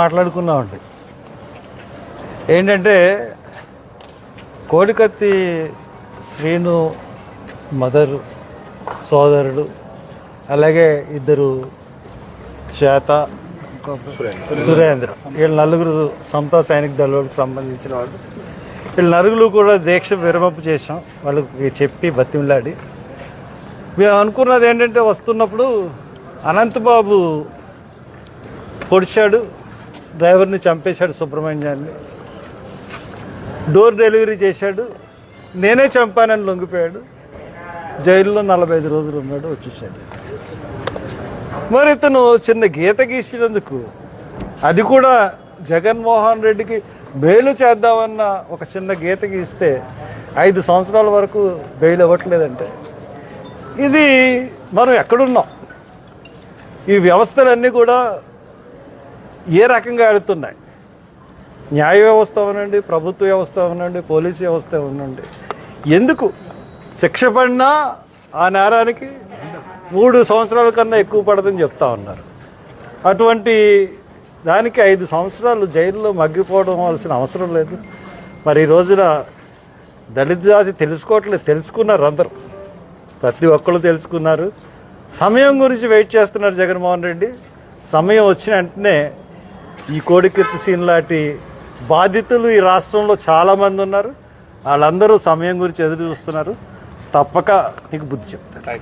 మాట్లాడుకున్నామండి. ఏంటంటే కోడికత్తి శ్రీను మదర్ సోదరుడు అలాగే ఇద్దరు శ్వేత సురేంద్ర. వీళ్ళ నలుగురు సమతా సైనిక దళాలకు సంబంధించిన వాళ్ళు. వీళ్ళ నలుగురు కూడా దీక్ష విరమపు చేసాం వాళ్ళకి చెప్పి బతిమిలాడి. మేము అనుకున్నది ఏంటంటే వస్తున్నప్పుడు అనంతబాబు పొడిచాడు. డ్రైవర్ని చంపేశాడు సుబ్రహ్మణ్యాన్ని డోర్ డెలివరీ చేశాడు. నేనే చంపానని లొంగిపోయాడు. జైల్లో నలభై ఐదు రోజులు ఉన్నాడు వచ్చేసాడు. మరి ఇతను చిన్న గీత గీసినందుకు అది కూడా జగన్మోహన్ రెడ్డికి బెయిల్ చేద్దామన్న ఒక చిన్న గీత గీస్తే ఐదు సంవత్సరాల వరకు బెయిల్ ఇవ్వట్లేదంటే. ఇది మనం ఎక్కడున్నాం? ఈ వ్యవస్థలన్నీ కూడా ఏ రకంగా ఆడుతున్నాయి? న్యాయ వ్యవస్థ అవనండి ప్రభుత్వ వ్యవస్థ అవనండి పోలీసు వ్యవస్థ అవనండి ఎందుకు? శిక్ష పడినా ఆ నేరానికి మూడు సంవత్సరాల కన్నా ఎక్కువ పడదని చెప్తా ఉన్నారు. అటువంటి దానికి ఐదు సంవత్సరాలు జైల్లో మగ్గిపోవడం వలసిన అవసరం లేదు. మరి ఈ రోజున దళిత జాతి తెలుసుకోవట్లేదు తెలుసుకున్నారు అందరూ. ప్రతి ఒక్కళ్ళు తెలుసుకున్నారు. సమయం గురించి వెయిట్ చేస్తున్నారు జగన్మోహన్ రెడ్డి. సమయం వచ్చిన వెంటనే ఈ కోడికెత్తి సీన్ లాంటి బాధితులు ఈ రాష్ట్రంలో చాలామంది ఉన్నారు. వాళ్ళందరూ సమయం గురించి ఎదురు చూస్తున్నారు. తప్పక నీకు బుద్ధి చెప్తారు.